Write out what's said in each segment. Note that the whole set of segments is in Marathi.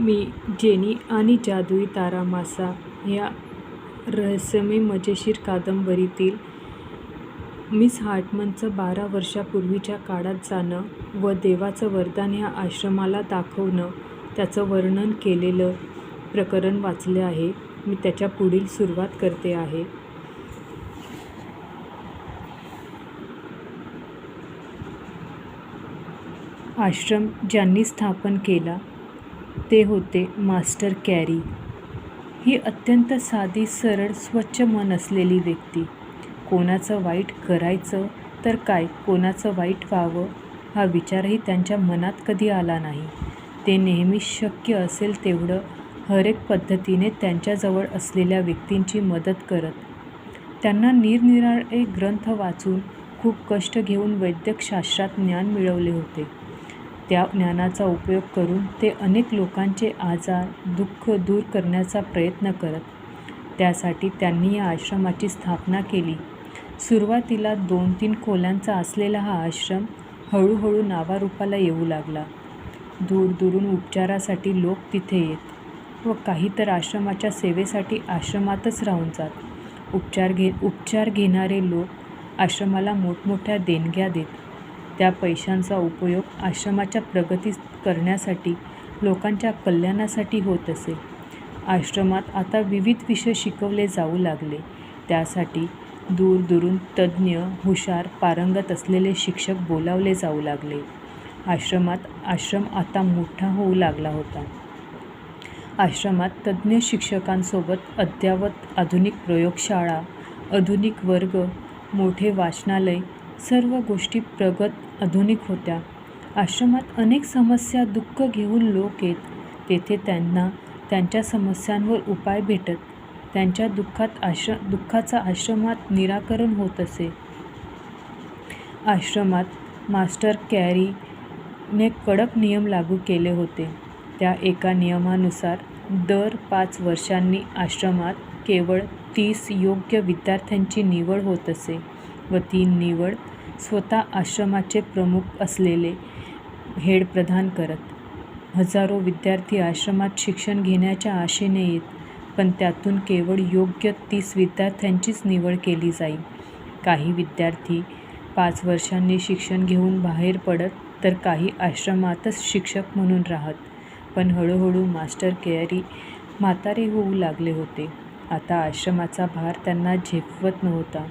मी जेनी आणि जादुई तारा मासा या रहस्यमय मजेशीर कादंबरीतील मिस हार्टमनचं बारा वर्षापूर्वीच्या काळात जाणं व देवाचं वरदान ह्या आश्रमाला दाखवणं त्याचं वर्णन केलेलं प्रकरण वाचलं आहे. मी त्याच्या पुढील सुरुवात करते आहे. आश्रम ज्यांनी स्थापन केला ते होते मास्टर कॅरी. ही अत्यंत साधी, सरळ, स्वच्छ मन असलेली व्यक्ती. कोणाचं वाईट करायचं तर काय कोणाचं वाईट व्हावं हा विचारही त्यांच्या मनात कधी आला नाही. ते नेहमी शक्य असेल तेवढं हरेक पद्धतीने त्यांच्याजवळ असलेल्या व्यक्तींची मदत करत. त्यांना निरनिराळे ग्रंथ वाचून, खूप कष्ट घेऊन वैद्यकशास्त्रात ज्ञान मिळवले होते. त्या ज्ञानाचा उपयोग करून ते अनेक लोकांचे आजार, दुःख दूर करण्याचा प्रयत्न करत. त्यासाठी त्यांनी या आश्रमाची स्थापना केली. सुरुवातीला दोन-तीन खोल्यांचा असलेला हा आश्रम हळूहळू नावारूपाला येऊ लागला. दूरदूरून उपचारासाठी लोक तिथे येत व काही तर आश्रमाच्या सेवेसाठी आश्रमातच राहून जात. उपचार घे उपचार घेणारे लोक आश्रमाला मोठमोठ्या देणग्या देत. त्या पैशांचा उपयोग आश्रमाच्या प्रगती करण्यासाठी, लोकांच्या कल्याणासाठी होत असे. आश्रमात आता विविध विषय शिकवले जाऊ लागले. त्यासाठी दूरदूरून तज्ज्ञ, हुशार, पारंगत असलेले शिक्षक बोलावले जाऊ लागले. आश्रमात आश्रम आता मोठा होऊ लागला होता. आश्रमात तज्ज्ञ शिक्षकांसोबत अद्ययावत आधुनिक प्रयोगशाळा, आधुनिक वर्ग, मोठे वाचनालय सर्व गोष्टी प्रगत आधुनिक होत्या. आश्रमात अनेक समस्या, दुःख घेऊन लोक येत. तेथे त्यांना त्यांच्या समस्यांवर उपाय भेटत. त्यांच्या दुःखात आश्रम दुःखाचा आश्रमात निराकरण होत असे. आश्रमात मास्टर कॅरीने कडक नियम लागू केले होते. त्या एका नियमानुसार दर पाच वर्षांनी आश्रमात केवळ तीस योग्य विद्यार्थ्यांची निवड होत असे व ती निवड स्वतः आश्रमाचे प्रमुख असलेले हेड प्रदान करत. हजारो विद्यार्थी आश्रमात शिक्षण घेण्याच्या आशेने येत पण त्यातून केवळ योग्य तीस विद्यार्थ्यांचीच निवड केली जाईल काही विद्यार्थी पाच वर्षांनी शिक्षण घेऊन बाहेर पडत तर काही आश्रमातच शिक्षक म्हणून राहत. पण हळूहळू मास्टर केअरी म्हातारे होऊ लागले होते. आता आश्रमाचा भार त्यांना झेपवत नव्हता.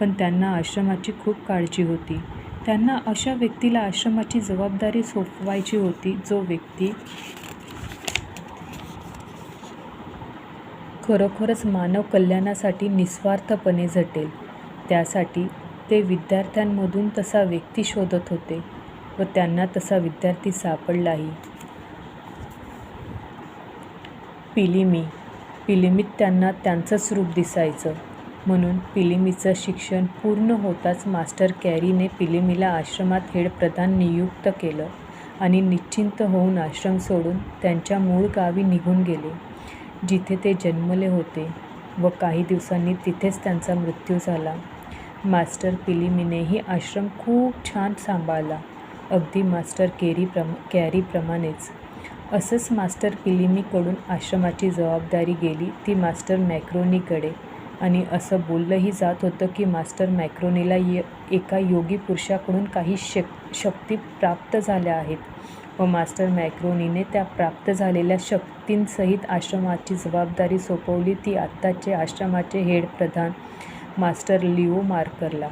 पण त्यांना आश्रमाची खूप काळजी होती. त्यांना अशा व्यक्तीला आश्रमाची जबाबदारी सोपवायची होती जो व्यक्ती खरोखरच मानव कल्याणासाठी निस्वार्थपणे झटेल. त्यासाठी ते विद्यार्थ्यांमधून तसा व्यक्ती शोधत होते व त्यांना तसा विद्यार्थी सापडलाही. पिलिमी पिलिमीत त्यांना त्यांचंच रूप दिसायचं. म्हणून पिलिमीचं शिक्षण पूर्ण होताच मास्टर कॅरीने पिलिमीला आश्रमात हेड प्रधान नियुक्त केलं आणि निश्चिंत होऊन आश्रम सोडून त्यांच्या मूळ गावी निघून गेले, जिथे ते जन्मले होते व काही दिवसांनी तिथेच त्यांचा मृत्यू झाला. मास्टर पिलिमीनेही आश्रम खूप छान सांभाळला, अगदी मास्टर कॅरीप्रमाणेच. असंच मास्टर पिलिमीकडून आश्रमाची जबाबदारी गेली ती मास्टर मॅक्रोनीकडे आणि असं बोललंही जात होतं की मास्टर मॅकॅरोनीला एका योगी पुरुषाकडून काही शक्ती प्राप्त झाल्या आहेत व मास्टर मॅक्रोनीने त्या प्राप्त झालेल्या शक्तींसहित आश्रमाची जबाबदारी सोपवली ती आत्ताचे आश्रमाचे हेड प्रधान मास्टर लिओ मार्करला.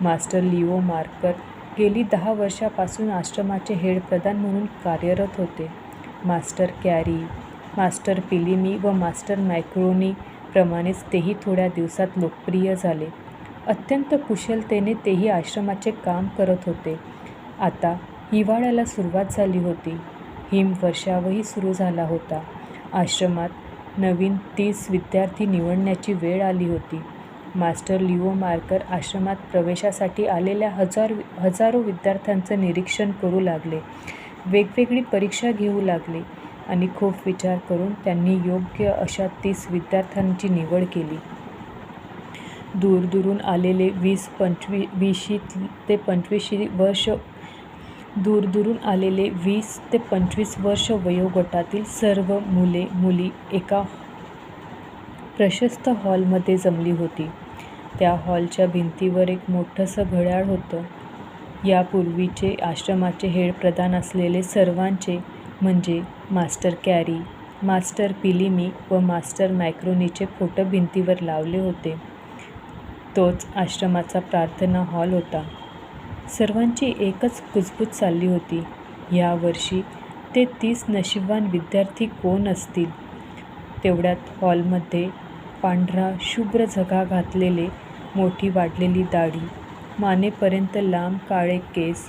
मास्टर लिओ मार्कर गेली दहा वर्षापासून आश्रमाचे हेड प्रधान म्हणून कार्यरत होते. मास्टर कॅरी, मास्टर पिलिमी व मास्टर मॅक्रोनी प्रमाणेच तेही थोड्या दिवसात लोकप्रिय झाले. अत्यंत कुशलतेने तेही आश्रमाचे काम करत होते. आता हिवाळ्याला सुरुवात झाली होती. हिमवर्षावही सुरू झाला होता. आश्रमात नवीन तीस विद्यार्थी निवडण्याची वेळ आली होती. मास्टर लिओ मार्कर आश्रमात प्रवेशासाठी आलेल्या हजारो विद्यार्थ्यांचं निरीक्षण करू लागले, वेगवेगळी परीक्षा घेऊ लागले आणि खूप विचार करून त्यांनी योग्य अशा तीस विद्यार्थ्यांची निवड केली. दूरदूरून आलेले वीस ते पंचवीसशी वर्ष दूरदूरून आलेले वीस ते पंचवीस वर्ष वयोगटातील सर्व मुले मुली एका प्रशस्त हॉलमध्ये जमली होती. त्या हॉलच्या भिंतीवर एक मोठंसं घड्याळ होतं. यापूर्वीचे आश्रमाचे हेड प्रधान असलेले सर्वांचे म्हणजे मास्टर कॅरी, मास्टर पिलिमी व मास्टर मॅक्रोनीचे फोटो भिंतीवर लावले होते. तोच आश्रमाचा प्रार्थना हॉल होता. सर्वांची एकच कुजबूज चालली होती. यावर्षी ते तीस नशिबवान विद्यार्थी कोण असतील? तेवढ्यात हॉलमध्ये पांढरा शुभ्र झगा घातलेले, मोठी वाढलेली दाढी, मानेपर्यंत लांब काळे केस,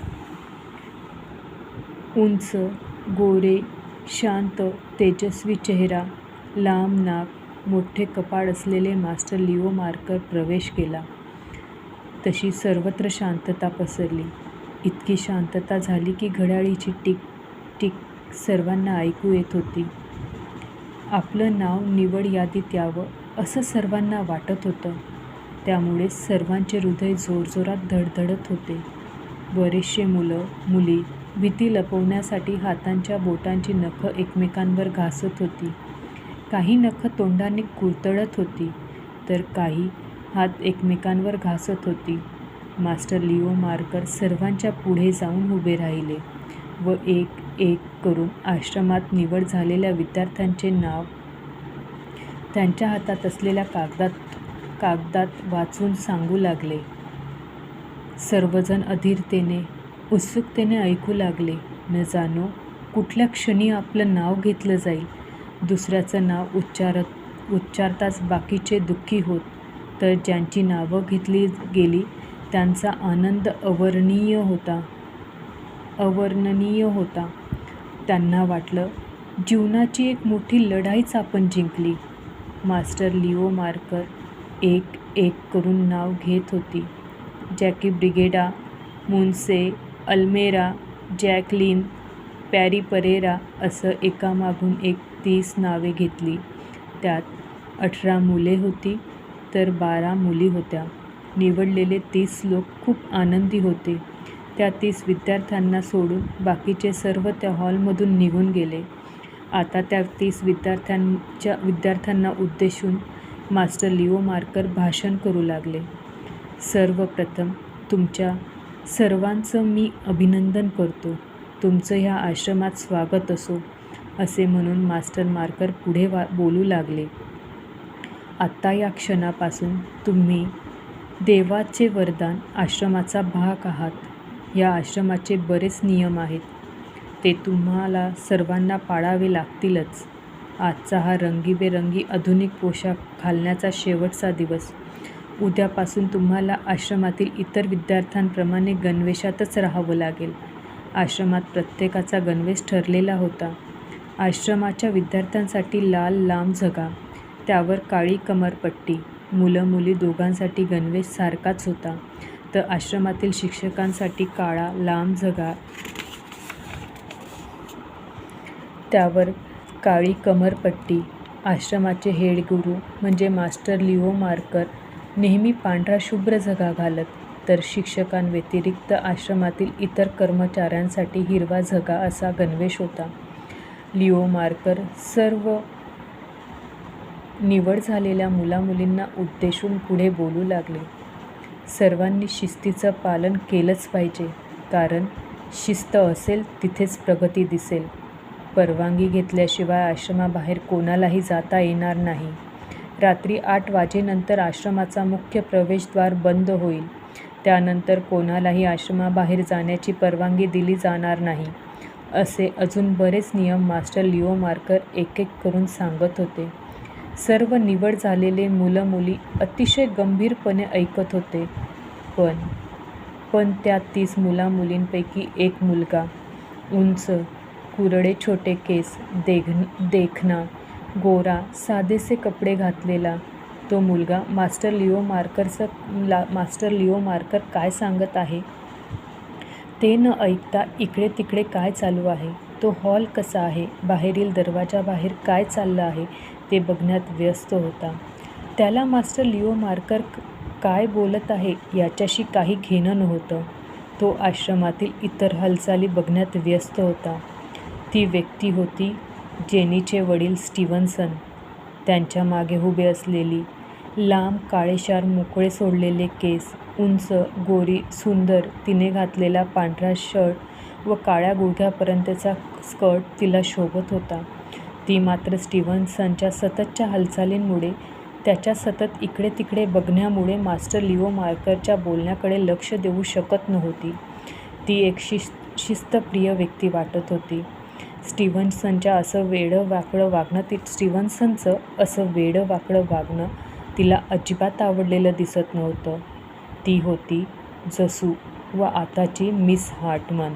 उंच, गोरे, शांत, तेजस्वी चेहरा, लांब नाक, मोठे कपाळ असलेले मास्टर लिओ मार्कर प्रवेश केला. तशी सर्वत्र शांतता पसरली. इतकी शांतता झाली की घड्याळीची टिक टिक सर्वांना ऐकू येत होती. आपलं नाव निवड यादीत यावं असं सर्वांना वाटत होतं. त्यामुळे सर्वांचे हृदय जोरजोरात धडधडत होते. बरेचसे मुलं मुली भीती लपवण्यासाठी हातांच्या बोटांची नखं एकमेकांवर घासत होती. काही नखं तोंडाने कुरतडत होती तर काही हात एकमेकांवर घासत होती. मास्टर लिओ मार्कर सर्वांच्या पुढे जाऊन उभे राहिले व एक एक करून आश्रमात निवड झालेल्या विद्यार्थ्यांचे नाव त्यांच्या हातात असलेल्या कागदात कागदात वाचून सांगू लागले. सर्वजण अधीरतेने, उत्सुकतेने ऐकू लागले. न जाणो कुठल्या क्षणी आपलं नाव घेतलं जाईल. दुसऱ्याचं नाव उच्चारत उच्चारताच बाकीचे दुःखी होत तर ज्यांची नावं घेतली गेली त्यांचा आनंद अवर्णीय होता अवर्णनीय होता. त्यांना वाटलं जीवनाची एक मोठी लढाईच आपण जिंकली. मास्टर लिओ मार्कर एक एक करून नाव घेत होती. Jackie Brigida, Munse, Almera Jacqueline, Parry Pereira असं एकामागून एक तीस नावे घेतली. त्यात अठरा मुले होती तर बारा मुली होत्या. निवडलेले तीस लोक खूप आनंदी होते. त्या तीस विद्यार्थ्यांना सोडून बाकीचे सर्व त्या हॉलमधून निघून गेले. आता त्या तीस विद्यार्थ्यांच्या विद्यार्थ्यांना उद्देशून मास्टर लिओ मार्कर भाषण करू लागले. सर्वप्रथम तुमच्या सर्वांचं मी अभिनंदन करतो. तुमचं ह्या आश्रमात स्वागत असो. असे म्हणून मास्टर मार्कर पुढे बोलू लागले. आत्ता या क्षणापासून तुम्ही देवाचे वरदान आश्रमाचा भाग आहात. या आश्रमाचे बरेच नियम आहेत. ते तुम्हाला सर्वांना पाळावे लागतीलच. आजचा हा रंगीबेरंगी आधुनिक पोशाख घालण्याचा शेवटचा दिवस. उद्यापासून तुम्हाला आश्रमातील इतर विद्यार्थ्यांप्रमाणे गणवेशातच राहावं लागेल. आश्रमात प्रत्येकाचा गणवेश ठरलेला होता. आश्रमाच्या विद्यार्थ्यांसाठी लाल लांब झगा, त्यावर काळी कमरपट्टी. मुलं मुली दोघांसाठी गणवेश सारखाच होता. तर आश्रमातील शिक्षकांसाठी काळा लांब झगा, त्यावर काळी कमरपट्टी. आश्रमाचे हेडगुरू म्हणजे मास्टर लिओ मार्कर नेहमी पांढरा शुभ्र झगा घालत तर शिक्षकांव्यतिरिक्त आश्रमातील इतर कर्मचाऱ्यांसाठी हिरवा झगा असा गणवेश होता. लिओ मार्कर सर्व निवड झालेल्या मुलामुलींना उद्देशून पुढे बोलू लागले. सर्वांनी शिस्तीचं पालन केलंच पाहिजे कारण शिस्त असेल तिथेच प्रगती दिसेल. परवानगी घेतल्याशिवाय आश्रमाबाहेर कोणालाही जाता येणार नाही. रात्री आठ वाजेनंतर आश्रमाचा मुख्य प्रवेशद्वार बंद होईल. त्यानंतर कोणालाही आश्रमाबाहेर जाण्याची परवानगी दिली जाणार नाही. असे अजून बरेच नियम मास्टर लिओ मार्कर एक एक करून सांगत होते. सर्व निवड झालेले मुलं मुली अतिशय गंभीरपणे ऐकत होते. पण पण त्या तीस मुलामुलींपैकी एक मुलगा, उंच, कुरडे छोटे केस, देखणा, गोरा, साधेसे कपडे घातलेला तो मुलगा मास्टर लिओ मार्करचा ला मास्टर लिओ मार्कर काय सांगत आहे ते न ऐकता इकडे तिकडे काय चालू आहे, तो हॉल कसा आहे, बाहेरील दरवाजाबाहेर काय चाललं आहे ते बघण्यात व्यस्त होता. त्याला मास्टर लिओ मार्कर काय बोलत आहे याच्याशी काही घेणं नव्हतं. तो आश्रमातील इतर हालचाली बघण्यात व्यस्त होता. ती व्यक्ती होती जेनीचे वडील स्टीव्हन्सन. त्यांच्या मागे उभे असलेली, लांब काळेशार मोकळे सोडलेले केस, उंच, गोरी, सुंदर. तिने घातलेला पांढरा शर्ट व काळ्या गुडघ्यापर्यंतचा स्कर्ट तिला शोभत होता. ती मात्र स्टीव्हन्सनच्या सततच्या हालचालींमुळे, त्याच्या सतत इकडे-तिकडे बघण्यामुळे मास्टर लिओमार्करच्या बोलण्याकडे लक्ष देऊ शकत नव्हती. ती एक शिस्तप्रिय व्यक्ती वाटत होती. स्टीव्हन्सनचं असं वेडं-वाकडं वागणं तिला अजिबात आवडलेलं दिसत नव्हतं. ती होती जसू व आताची मिस हार्टमन.